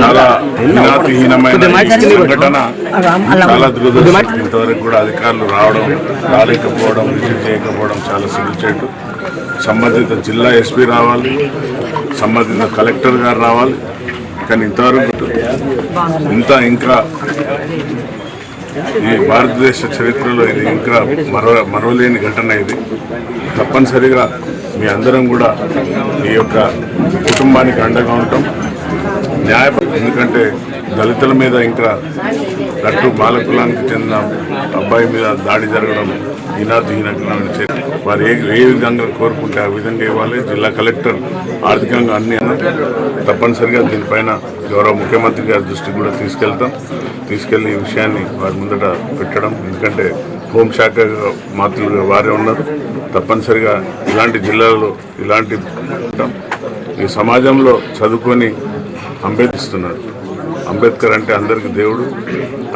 చాలా హీనాతిహీనమైన ఈ సంఘటన చాలా దురదృష్టం. ఇంతవరకు కూడా అధికారులు రావడం రాలేకపోవడం విజిట్ చేయకపోవడం చాలా సిగ్గుచేటు. సంబంధిత జిల్లా ఎస్పీ రావాలి సంబంధిత కలెక్టర్ గారు రావాలి. కానీ ఇంతవరకు ఇంత ఇంకా ఈ భారతదేశ చరిత్రలో ఇది ఇంకా మరవ మరవలేని ఘటన ఇది. తప్పనిసరిగా మీ అందరం కూడా ఈ యొక్క కుటుంబానికి అండగా ఉంటాం. న్యాయ ఎందుకంటే దళితుల మీద ఇంకా లట్టు బాలకులానికి చెందిన అబ్బాయి మీద దాడి జరగడం ఈనాధీనమైన వారు ఏ ఏ విధంగా కోరుకుంటే ఆ విధంగా ఇవ్వాలి. జిల్లా కలెక్టర్ ఆర్థికంగా అన్ని తప్పనిసరిగా దీనిపైన గౌరవ ముఖ్యమంత్రి గారి దృష్టికి కూడా తీసుకెళ్తాం. తీసుకెళ్ళి ఈ విషయాన్ని వారి ముందట పెట్టడం. ఎందుకంటే హోంశాఖ మాతృగా వారే ఉన్నారు. తప్పనిసరిగా ఇలాంటి జిల్లాలో ఇలాంటి ఈ సమాజంలో చదువుకొని అంబేద్కర్ అంబేద్కర్ అంటే అందరికి దేవుడు.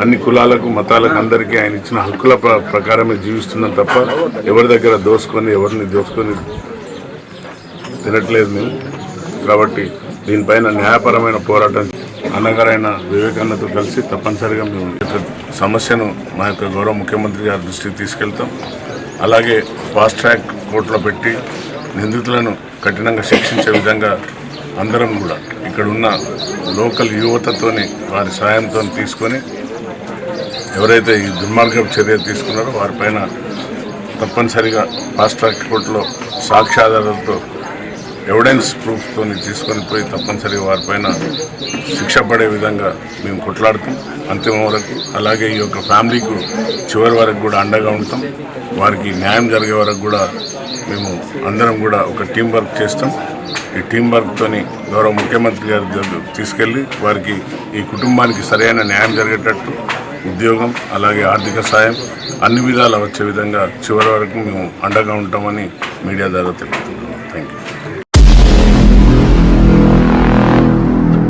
అన్ని కులాలకు మతాలకు అందరికీ ఆయన ఇచ్చిన హక్కుల ప్ర- ప్రకారమే జీవిస్తున్నాం తప్ప ఎవరి దగ్గర దోసుకొని ఎవరిని దోసుకొని తినట్లేదు మేము. కాబట్టి దీనిపైన న్యాయపరమైన పోరాటం అన్నగారైన వివేకానందతో కలిసి తప్పనిసరిగా మేము సమస్యను మా యొక్క గౌరవ ముఖ్యమంత్రి గారి దృష్టికి తీసుకెళ్తాం. అలాగే ఫాస్ట్ ట్రాక్ కోర్టులో పెట్టి నిందితులను కఠినంగా శిక్షించే విధంగా అందరం కూడా ఇక్కడ ఉన్న లోకల్ యువతతోని వారి సాయంతో తీసుకొని ఎవరైతే ఈ దుర్మార్గపు చర్య తీసుకున్నారో వారిపైన తప్పనిసరిగా ఫాస్ట్ ట్రాక్ కోర్టులో సాక్ష్యాధారాలతో ఎవిడెన్స్ ప్రూఫ్తో తీసుకొని పోయి తప్పనిసరిగా వారిపైన శిక్ష పడే విధంగా మేము కొట్లాడుతాం. అంతిమం వరకు అలాగే ఈ యొక్క ఫ్యామిలీకు చివరి వరకు కూడా అండగా ఉంటాం. వారికి న్యాయం జరిగే వరకు కూడా మేము అందరం కూడా ఒక టీం వర్క్ చేస్తాం. ఈ టీం వర్క్తోని గౌరవ ముఖ్యమంత్రి గారి తీసుకెళ్ళి వారికి ఈ కుటుంబానికి సరైన న్యాయం జరిగేటట్టు ఉద్యోగం అలాగే ఆర్థిక సాయం అన్ని విధాలా వచ్చే విధంగా చివరి వరకు మేము అండగా ఉంటామని మీడియా ద్వారా తెలుపుతున్నాం. Thank you